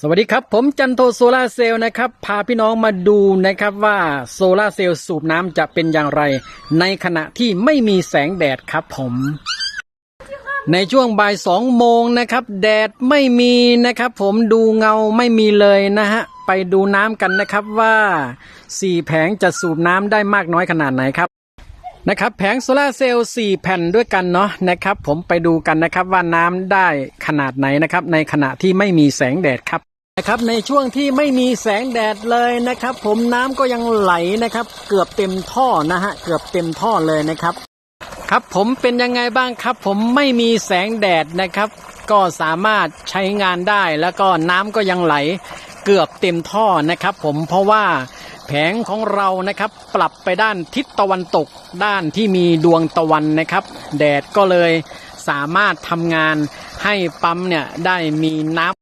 สวัสดีครับ ผมจันโทโซลาเซลล์นะครับ พาพี่น้องมาดูนะครับว่าโซลาเซลล์สูบน้ำจะเป็นอย่างไร ในขณะที่ไม่มีแสงแดดครับผม ในช่วงบ่ายสองโมงนะครับ แดดไม่มีนะครับ ผมดูเงาไม่มีเลยนะฮะ ไปดูน้ำกันนะครับว่าสี่แผงจะสูบน้ำได้มากน้อยขนาดไหนครับนะครับแผงโซลาเซลล์4แผ่นด้วยกันเนาะนะครับ ผมไปดูกันนะครับว่าน้ำได้ขนาดไหนนะครับ ในขณะที่ไม่มีแสงแดดครับ นะครับในช่วงที่ไม่มีแสงแดดเลยนะครับ ผมน้ำก็ยังไหลนะครับ เกือบเต็มท่อนะฮะเกือบเต็มท่อเลยนะครับ ครับผมเป็นยังไงบ้างครับ ผมไม่มีแสงแดดนะครับ ก็สามารถใช้งานได้แล้วก็น้ำก็ยังไหล เกือบเต็มท่อนะครับ ผมเพราะว่าแผงของเรานะครับ ปรับไปด้านทิศตะวันตกด้านที่มีดวงตะวันนะครับ แดดก็เลยสามารถทำงานให้ปั๊มเนี่ยได้มีน้ำ